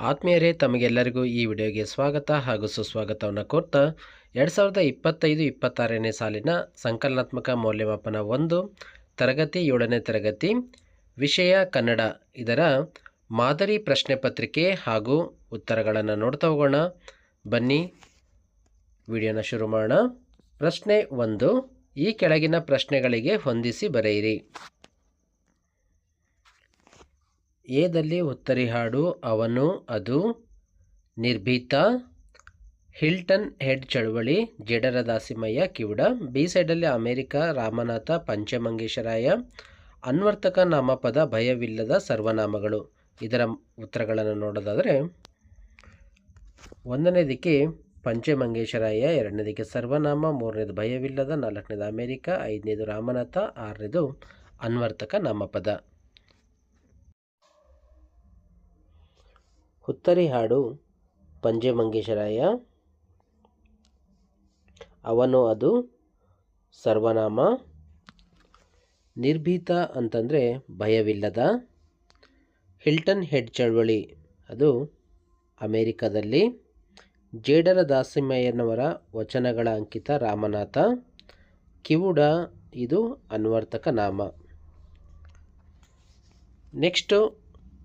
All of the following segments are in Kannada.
ಆತ್ಮೀಯರೇ, ತಮಗೆಲ್ಲರಿಗೂ ಈ ವಿಡಿಯೋಗೆ ಸ್ವಾಗತ ಹಾಗೂ ಸುಸ್ವಾಗತವನ್ನು ಕೋರ್ತಾ ಎರಡು ಸಾವಿರದ ಇಪ್ಪತ್ತೈದು ಇಪ್ಪತ್ತಾರನೇ ಸಾಲಿನ ಸಂಕಲನಾತ್ಮಕ ಮೌಲ್ಯಮಾಪನ ಒಂದು, ತರಗತಿ ಏಳನೇ ತರಗತಿ, ವಿಷಯ ಕನ್ನಡ. ಇದರ ಮಾದರಿ ಪ್ರಶ್ನೆ ಪತ್ರಿಕೆ ಹಾಗೂ ಉತ್ತರಗಳನ್ನು ನೋಡ್ತಾ ಹೋಗೋಣ. ಬನ್ನಿ, ವಿಡಿಯೋನ ಶುರು ಮಾಡೋಣ. ಪ್ರಶ್ನೆ ಒಂದು, ಈ ಕೆಳಗಿನ ಪ್ರಶ್ನೆಗಳಿಗೆ ಹೊಂದಿಸಿ ಬರೆಯಿರಿ. ಎದಲ್ಲಿ ಉತ್ತರಿ ಹಾಡು, ಅವನು ಅದು ನಿರ್ಭೀತ. ಹಿಲ್ಟನ್ ಹೆಡ್ ಚಳವಳಿ, ಜಡರ ದಾಸಿಮಯ್ಯ ಕಿವುಡ. ಬಿ ಸೈಡಲ್ಲಿ ಅಮೇರಿಕ, ರಾಮನಾಥ, ಪಂಚಮಂಗೇಶರಾಯ. ಅನ್ವರ್ತಕ ನಾಮಪದ ಭಯವಿಲ್ಲದ ಸರ್ವನಾಮಗಳು. ಇದರ ಉತ್ತರಗಳನ್ನು ನೋಡೋದಾದರೆ ಒಂದನೇದಕ್ಕೆ ಪಂಚಮಂಗೇಶರಾಯ ಎರಡನೇದಕ್ಕೆ ಸರ್ವನಾಮ, ಮೂರನೇದು ಭಯವಿಲ್ಲದ, ನಾಲ್ಕನೇದು ಅಮೇರಿಕ, ಐದನೇದು ರಾಮನಾಥ, ಆರನೇದು ಅನ್ವರ್ತಕ ನಾಮಪದ. ಹುತ್ತರಿ ಹಾಡು, ಪಂಜೆ ಮಂಗೇಶರಾಯ. ಅವನು ಅದು ಸರ್ವನಾಮ. ನಿರ್ಭೀತ ಅಂತಂದರೆ ಭಯವಿಲ್ಲದ. ಹಿಲ್ಟನ್ ಹೆಡ್ ಚಳವಳಿ, ಅದು ಅಮೇರಿಕದಲ್ಲಿ. ಜೇಡರ ದಾಸಿಮಯ್ಯನವರ ವಚನಗಳ ಅಂಕಿತ ರಾಮನಾಥ. ಕಿವುಡ, ಇದು ಅನ್ವರ್ತಕ ನಾಮ. ನೆಕ್ಸ್ಟು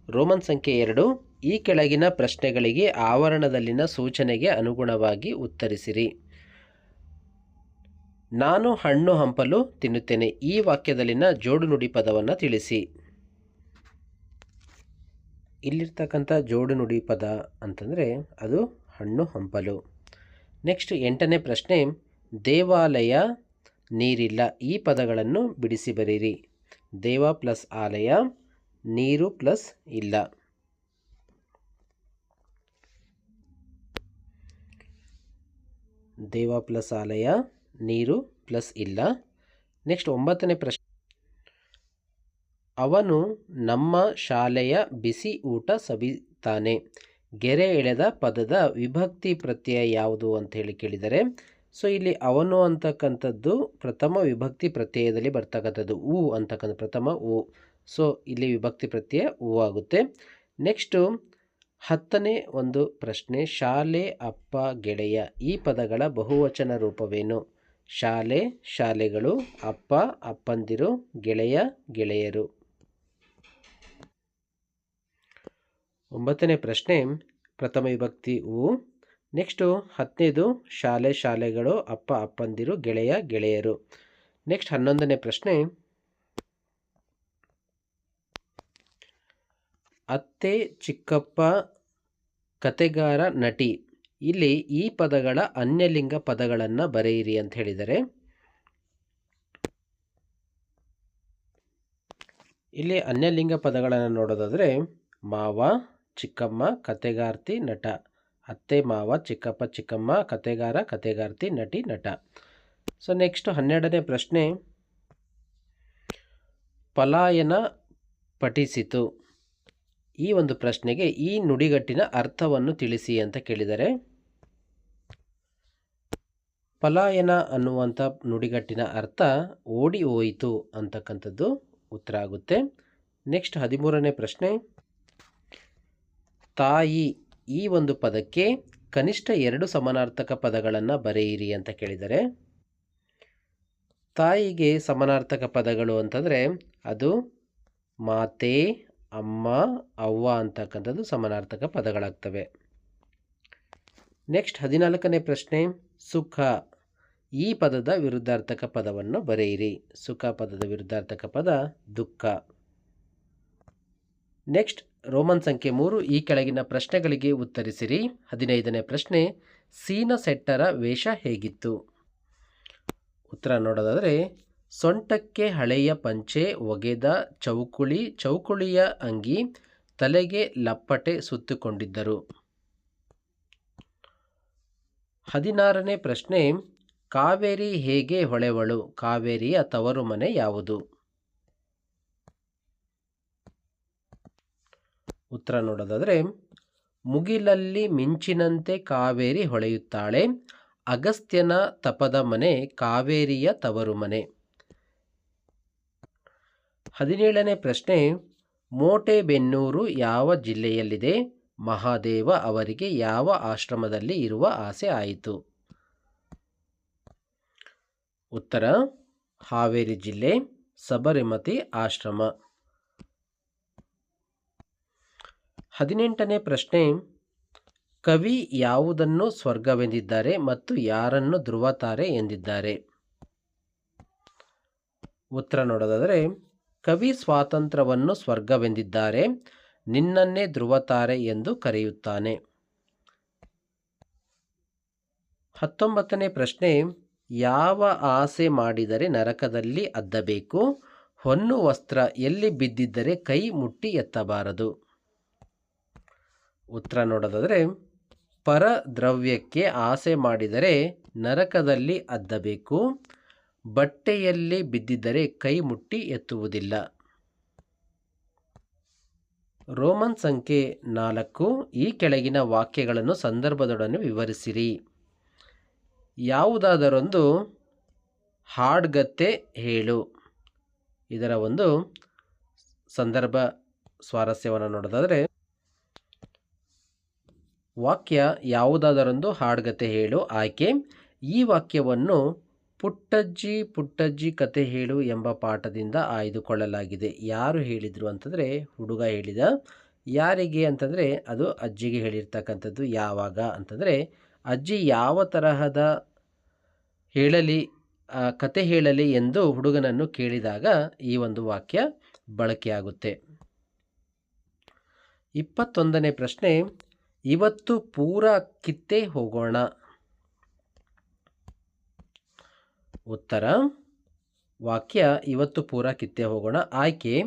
ರೋಮನ್ ಸಂಖ್ಯೆ ಎರಡು. ಈ ಕೆಳಗಿನ ಪ್ರಶ್ನೆಗಳಿಗೆ ಆವರಣದಲ್ಲಿನ ಸೂಚನೆಗೆ ಅನುಗುಣವಾಗಿ ಉತ್ತರಿಸಿರಿ. ನಾನು ಹಣ್ಣು ಹಂಪಲು ತಿನ್ನುತ್ತೇನೆ. ಈ ವಾಕ್ಯದಲ್ಲಿನ ಜೋಡು ನುಡಿ ಪದವನ್ನು ತಿಳಿಸಿ. ಇಲ್ಲಿರ್ತಕ್ಕಂಥ ಜೋಡು ನುಡಿ ಪದ ಅಂತಂದರೆ ಅದು ಹಣ್ಣು ಹಂಪಲು. ನೆಕ್ಸ್ಟ್ ಎಂಟನೇ ಪ್ರಶ್ನೆ, ದೇವಾಲಯ ನೀರಿಲ್ಲ. ಈ ಪದಗಳನ್ನು ಬಿಡಿಸಿ ಬರೀರಿ ದೇವ ಪ್ಲಸ್ ಆಲಯ, ನೀರು ಪ್ಲಸ್ ಇಲ್ಲ. ದೇವ ಪ್ಲಸ್ ಆಲಯ, ನೀರು ಪ್ಲಸ್ ಇಲ್ಲ. ನೆಕ್ಸ್ಟ್ ಒಂಬತ್ತನೇ ಪ್ರಶ್ನೆ. ಅವನು ನಮ್ಮ ಶಾಲೆಯ ಬಿಸಿ ಊಟ ಸವಿತಾನೆ. ಗೆರೆ ಎಳೆದ ಪದದ ವಿಭಕ್ತಿ ಪ್ರತ್ಯಯ ಯಾವುದು ಅಂತ ಹೇಳಿ ಕೇಳಿದರೆ, ಸೊ ಇಲ್ಲಿ ಅವನು ಅಂತಕ್ಕಂಥದ್ದು ಪ್ರಥಮ ವಿಭಕ್ತಿ ಪ್ರತ್ಯಯದಲ್ಲಿ ಬರ್ತಕ್ಕಂಥದ್ದು ಊ ಅಂತಕ್ಕಂಥ ಪ್ರಥಮ ಊ. ಸೊ ಇಲ್ಲಿ ವಿಭಕ್ತಿ ಪ್ರತ್ಯಯ ಹೂ ಆಗುತ್ತೆ. ನೆಕ್ಸ್ಟು ಹತ್ತನೇ ಒಂದು ಪ್ರಶ್ನೆ, ಶಾಲೆ ಅಪ್ಪ ಗೆಳೆಯ ಈ ಪದಗಳ ಬಹುವಚನ ರೂಪವೇನು? ಶಾಲೆ, ಶಾಲೆಗಳು, ಅಪ್ಪ, ಅಪ್ಪಂದಿರು, ಗೆಳೆಯ, ಗೆಳೆಯರು. ಒಂಬತ್ತನೇ ಪ್ರಶ್ನೆ, ಪ್ರಥಮ ವಿಭಕ್ತಿ ಹೂ ನೆಕ್ಸ್ಟು ಹತ್ತನೇದು, ಶಾಲೆ, ಶಾಲೆಗಳು, ಅಪ್ಪ, ಅಪ್ಪಂದಿರು, ಗೆಳೆಯ, ಗೆಳೆಯರು. ನೆಕ್ಸ್ಟ್ ಹನ್ನೊಂದನೇ ಪ್ರಶ್ನೆ ಅತ್ತೆ ಚಿಕ್ಕಪ್ಪ ಕತೆಗಾರ ನಟಿ. ಇಲ್ಲಿ ಈ ಪದಗಳ ಅನ್ಯಲಿಂಗ ಪದಗಳನ್ನು ಬರೆಯಿರಿ ಅಂತ ಹೇಳಿದರೆ. ಇಲ್ಲಿ ಅನ್ಯಲಿಂಗ ಪದಗಳನ್ನು ನೋಡೋದಾದರೆ ಮಾವ, ಚಿಕ್ಕಮ್ಮ, ಕತೆಗಾರ್ತಿ, ನಟ. ಅತ್ತೆ, ಮಾವ, ಚಿಕ್ಕಪ್ಪ, ಚಿಕ್ಕಮ್ಮ, ಕತೆಗಾರ, ಕತೆಗಾರ್ತಿ, ನಟಿ, ನಟ. ಸೊ, ನೆಕ್ಸ್ಟ್ ಹನ್ನೆರಡನೇ ಪ್ರಶ್ನೆ. ಪಲಾಯನ ಪಠಿಸಿತು. ಈ ಒಂದು ಪ್ರಶ್ನೆಗೆ ಈ ನುಡಿಗಟ್ಟಿನ ಅರ್ಥವನ್ನು ತಿಳಿಸಿ ಅಂತ ಕೇಳಿದರೆ, ಪಲಾಯನ ಅನ್ನುವಂಥ ನುಡಿಗಟ್ಟಿನ ಅರ್ಥ ಓಡಿ ಹೋಯಿತು ಅಂತಕ್ಕಂಥದ್ದು ಉತ್ತರ ಆಗುತ್ತೆ. ನೆಕ್ಸ್ಟ್ ಹದಿಮೂರನೇ ಪ್ರಶ್ನೆ, ತಾಯಿ ಈ ಒಂದು ಪದಕ್ಕೆ ಕನಿಷ್ಠ ಎರಡು ಸಮಾನಾರ್ಥಕ ಪದಗಳನ್ನು ಬರೆಯಿರಿ ಅಂತ ಕೇಳಿದರೆ, ತಾಯಿಗೆ ಸಮಾನಾರ್ಥಕ ಪದಗಳು ಅಂತಂದರೆ ಅದು ಮಾತೆ ಅಮ್ಮ, ಅವ್ವ ಅಂತಕ್ಕಂಥದ್ದು ಸಮಾನಾರ್ಥಕ ಪದಗಳಾಗ್ತವೆ. ನೆಕ್ಸ್ಟ್ ಹದಿನಾಲ್ಕನೇ ಪ್ರಶ್ನೆ, ಸುಖ. ಈ ಪದದ ವಿರುದ್ಧಾರ್ಥಕ ಪದವನ್ನು ಬರೆಯಿರಿ. ಸುಖ ಪದದ ವಿರುದ್ಧಾರ್ಥಕ ಪದ ದುಃಖ. ನೆಕ್ಸ್ಟ್ ರೋಮನ್ ಸಂಖ್ಯೆ ಮೂರು, ಈ ಕೆಳಗಿನ ಪ್ರಶ್ನೆಗಳಿಗೆ ಉತ್ತರಿಸಿರಿ. ಹದಿನೈದನೇ ಪ್ರಶ್ನೆ ಸೀನ ಸೆಟ್ಟರ ವೇಷ ಹೇಗಿತ್ತು? ಉತ್ತರ ನೋಡೋದಾದರೆ ಸೊಂಟಕ್ಕೆ ಹಳೆಯ ಪಂಚೆ, ಒಗೆದ ಚೌಕುಳಿ, ಚೌಕುಳಿಯ ಅಂಗಿ, ತಲೆಗೆ ಲಪ್ಪಟೆ ಸುತ್ತುಕೊಂಡಿದ್ದರು. ಹದಿನಾರನೇ ಪ್ರಶ್ನೆ, ಕಾವೇರಿ ಹೇಗೆ ಹೊಳೆವಳು? ಕಾವೇರಿಯ ತವರು ಮನೆ ಯಾವುದು? ಉತ್ತರ ನೋಡೋದಾದರೆ, ಮುಗಿಲಲ್ಲಿ ಮಿಂಚಿನಂತೆ ಕಾವೇರಿ ಹೊಳೆಯುತ್ತಾಳೆ. ಅಗಸ್ತ್ಯನ ತಪದ ಮನೆ ಕಾವೇರಿಯ ತವರು ಮನೆ. ಹದಿನೇಳನೇ ಪ್ರಶ್ನೆ, ಮೋಟೆಬೆನ್ನೂರು ಯಾವ ಜಿಲ್ಲೆಯಲ್ಲಿದೆ? ಮಹಾದೇವ ಅವರಿಗೆ ಯಾವ ಆಶ್ರಮದಲ್ಲಿ ಇರುವ ಆಸೆ ಆಯಿತು? ಉತ್ತರ, ಹಾವೇರಿ ಜಿಲ್ಲೆ, ಸಬರಿಮತಿ ಆಶ್ರಮ. ಹದಿನೆಂಟನೇ ಪ್ರಶ್ನೆ, ಕವಿ ಯಾವುದನ್ನು ಸ್ವರ್ಗವೆಂದಿದ್ದಾರೆ ಮತ್ತು ಯಾರನ್ನು ಧ್ರುವತಾರೆ ಎಂದಿದ್ದಾರೆ? ಉತ್ತರ ನೋಡೋದಾದರೆ ಕವಿ ಸ್ವಾತಂತ್ರ್ಯವನ್ನು ಸ್ವರ್ಗವೆಂದಿದ್ದಾರೆ, ನಿನ್ನನ್ನೇ ಧ್ರುವತಾರೆ ಎಂದು ಕರೆಯುತ್ತಾನೆ. ಹತ್ತೊಂಬತ್ತನೇ ಪ್ರಶ್ನೆ, ಯಾವ ಆಸೆ ಮಾಡಿದರೆ ನರಕದಲ್ಲಿ ಅದ್ದಬೇಕು? ಹೊನ್ನು ವಸ್ತ್ರ ಎಲ್ಲಿ ಬಿದ್ದಿದ್ದರೆ ಕೈ ಮುಟ್ಟಿ ಎತ್ತಬಾರದು? ಉತ್ತರ ನೋಡೋದಾದರೆ, ಪರದ್ರವ್ಯಕ್ಕೆ ಆಸೆ ಮಾಡಿದರೆ ನರಕದಲ್ಲಿ ಅದ್ದಬೇಕು. ಬಟ್ಟೆಯಲ್ಲಿ ಬಿದ್ದಿದ್ದರೆ ಕೈ ಮುಟ್ಟಿ ಎತ್ತುವುದಿಲ್ಲ. ರೋಮನ್ ಸಂಖ್ಯೆ ನಾಲ್ಕು, ಈ ಕೆಳಗಿನ ವಾಕ್ಯಗಳನ್ನು ಸಂದರ್ಭದೊಡನೆ ವಿವರಿಸಿರಿ. ಯಾವುದಾದರೊಂದು ಹಾಡ್ಗತ್ತೆ ಹೇಳು. ಇದರ ಒಂದು ಸಂದರ್ಭ ಸ್ವಾರಸ್ಯವನ್ನು ನೋಡೋದಾದರೆ, ವಾಕ್ಯ ಯಾವುದಾದರೊಂದು ಹಾಡ್ಗತೆ ಹೇಳು ಆಯ್ಕೆ ಈ ವಾಕ್ಯವನ್ನು ಪುಟ್ಟಜ್ಜಿ ಪುಟ್ಟಜ್ಜಿ ಕತೆ ಹೇಳು ಎಂಬ ಪಾಠದಿಂದ ಆಯ್ದುಕೊಳ್ಳಲಾಗಿದೆ. ಯಾರು ಹೇಳಿದರು ಅಂತಂದರೆ, ಹುಡುಗ ಹೇಳಿದ, ಯಾರಿಗೆ ಅಂತಂದರೆ, ಅದು ಅಜ್ಜಿಗೆ ಹೇಳಿರ್ತಕ್ಕಂಥದ್ದು ಯಾವಾಗ ಅಂತಂದರೆ, ಅಜ್ಜಿ ಯಾವ ತರಹದ ಹೇಳಲಿ ಕತೆ ಹೇಳಲಿ ಎಂದು ಹುಡುಗನನ್ನು ಕೇಳಿದಾಗ ಈ ಒಂದು ವಾಕ್ಯ ಬಳಕೆಯಾಗುತ್ತೆ. ಇಪ್ಪತ್ತೊಂದನೇ ಪ್ರಶ್ನೆ, ಇವತ್ತು ಪೂರ ಕಿತ್ತೆ ಹೋಗೋಣ. ಉತ್ತರ. ವಾಕ್ಯ ಇವತ್ತು ಪೂರ ಕಿತ್ತೆ ಹೋಗೋಣ. ಆಯ್ಕೆ,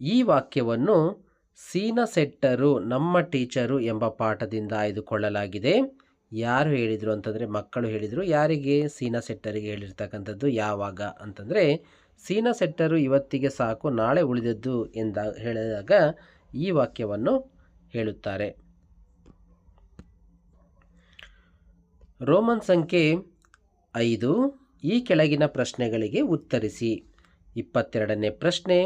ಈ ವಾಕ್ಯವನ್ನು ಸೀನಸೆಟ್ಟರು ನಮ್ಮ ಟೀಚರು ಎಂಬ ಪಾಠದಿಂದ ಆಯ್ದುಕೊಳ್ಳಲಾಗಿದೆ. ಯಾರು ಹೇಳಿದರು ಅಂತಂದರೆ, ಮಕ್ಕಳು ಹೇಳಿದರು. ಯಾರಿಗೆ? ಸೀನಸೆಟ್ಟರಿಗೆ ಹೇಳಿರ್ತಕ್ಕಂಥದ್ದು ಯಾವಾಗ ಅಂತಂದರೆ ಸೀನಸೆಟ್ಟರು ಇವತ್ತಿಗೆ ಸಾಕು, ನಾಳೆ ಉಳಿದದ್ದು ಎಂದ, ಹೇಳಿದಾಗ ಈ ವಾಕ್ಯವನ್ನು ಹೇಳುತ್ತಾರೆ. ರೋಮನ್ ಸಂಖ್ಯೆ ಐದು. ಈ ಕೆಳಗಿನ ಪ್ರಶ್ನೆಗಳಿಗೆ ಉತ್ತರಿಸಿ. ಇಪ್ಪತ್ತೆರಡನೇ ಪ್ರಶ್ನೆ,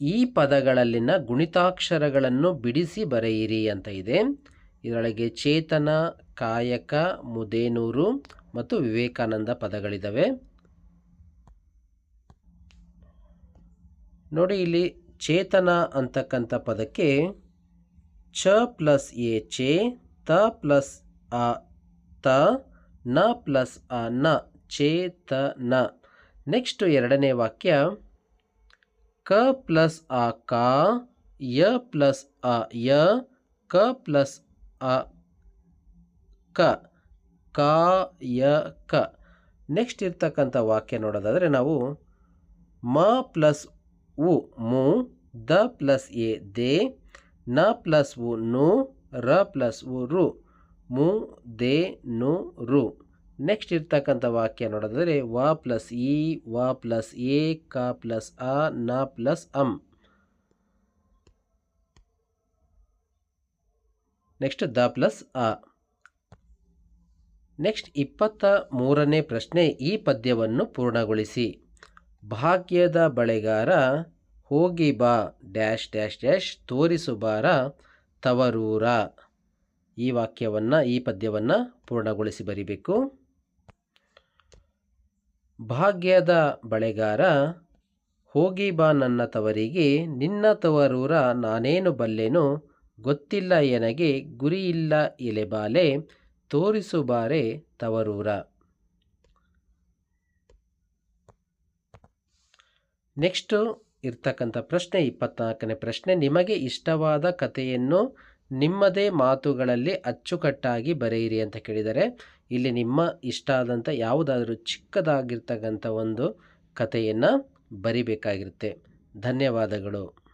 ಈ ಪದಗಳಲ್ಲಿನ ಗುಣಿತಾಕ್ಷರಗಳನ್ನು ಬಿಡಿಸಿ ಬರೆಯಿರಿ ಅಂತ ಇದೆ. ಇದರೊಳಗೆ ಚೇತನ, ಕಾಯಕ, ಮುದೇನೂರು ಮತ್ತು ವಿವೇಕಾನಂದ ಪದಗಳಿದ್ದಾವೆ ನೋಡಿ ಇಲ್ಲಿ ಚೇತನ ಅಂತಕ್ಕಂಥ ಪದಕ್ಕೆ ಚ ಪ್ಲಸ್ ಎ ಚೇ, ತ ಪ್ಲಸ್ ಅ, ತ, ನ ಪ್ಲಸ್ ಅ, ನ ಚೇತನ. ನೆಕ್ಸ್ಟ್ ಎರಡನೇ ವಾಕ್ಯ, ಕ ಪ್ಲಸ್ ಅ ಕ, ಯ ಪ್ಲಸ್ ಅ ಯ, ಕ ಪ್ಲಸ್ ಅ ಕ ಕ ಯ ಕ. ನೆಕ್ಸ್ಟ್ ಇರ್ತಕ್ಕಂಥ ವಾಕ್ಯ ನೋಡೋದಾದರೆ ನಾವು, ಮ ಪ್ಲಸ್ ಉ ಮು, ದ ಪ್ಲಸ್ ಎ ದೇ, ನ ಪ್ಲಸ್ ಉ ನು, ರ ಪ್ಲಸ್ ಉ ರು, ಮು ದೇ ನು ರು. ನೆಕ್ಸ್ಟ್ ಇರ್ತಕ್ಕಂಥ ವಾಕ್ಯ ನೋಡೋದಾದರೆ, ವ ಪ್ಲಸ್ ಇ, ವ ಪ್ಲಸ್ ಎ, ಕ ಪ್ಲಸ್ ಅ, ನ ಪ್ಲಸ್ ಅಂ. ನೆಕ್ಸ್ಟ್ ದ ಪ್ಲಸ್ ಅ. ನೆಕ್ಸ್ಟ್ ಇಪ್ಪತ್ತ ಮೂರನೇ ಪ್ರಶ್ನೆ, ಈ ಪದ್ಯವನ್ನು ಪೂರ್ಣಗೊಳಿಸಿ. ಭಾಗ್ಯದ ಬಳೆಗಾರ, ಹೋಗಿ ಬಾ, ಡ್ಯಾಶ್ ಡ್ಯಾಶ್ ಡ್ಯಾಶ್, ತೋರಿಸು ಬಾರ, ತವರೂರ. ಈ ವಾಕ್ಯವನ್ನು, ಈ ಪದ್ಯವನ್ನು ಪೂರ್ಣಗೊಳಿಸಿ ಬರಿಬೇಕು. ಭಾಗ್ಯದ ಬಳೆಗಾರ, ಹೋಗಿ ಬಾ ನನ್ನ ತವರಿಗೆ, ನಿನ್ನ ತವರೂರ ನಾನೇನು ಬಲ್ಲೆನು ಗೊತ್ತಿಲ್ಲ ಎನಗೆ ಗುರಿಯಿಲ್ಲ ಎಲೆಬಾಲೆ ತೋರಿಸು ಬಾರೆ ತವರೂರ. ನೆಕ್ಸ್ಟು ಇರ್ತಕ್ಕಂಥ ಪ್ರಶ್ನೆ, ಇಪ್ಪತ್ನಾಲ್ಕನೇ ಪ್ರಶ್ನೆ, ನಿಮಗೆ ಇಷ್ಟವಾದ ಕಥೆಯನ್ನು ನಿಮ್ಮದೇ ಮಾತುಗಳಲ್ಲಿ ಅಚ್ಚುಕಟ್ಟಾಗಿ ಬರೆಯಿರಿ ಅಂತ ಕೇಳಿದರೆ ಇಲ್ಲಿ ನಿಮ್ಮ ಇಷ್ಟ ಆದಂಥ ಯಾವುದಾದರೂ ಚಿಕ್ಕದಾಗಿರ್ತಕ್ಕಂಥ ಒಂದು ಕಥೆಯನ್ನು ಬರಿಬೇಕಾಗಿರುತ್ತೆ. ಧನ್ಯವಾದಗಳು.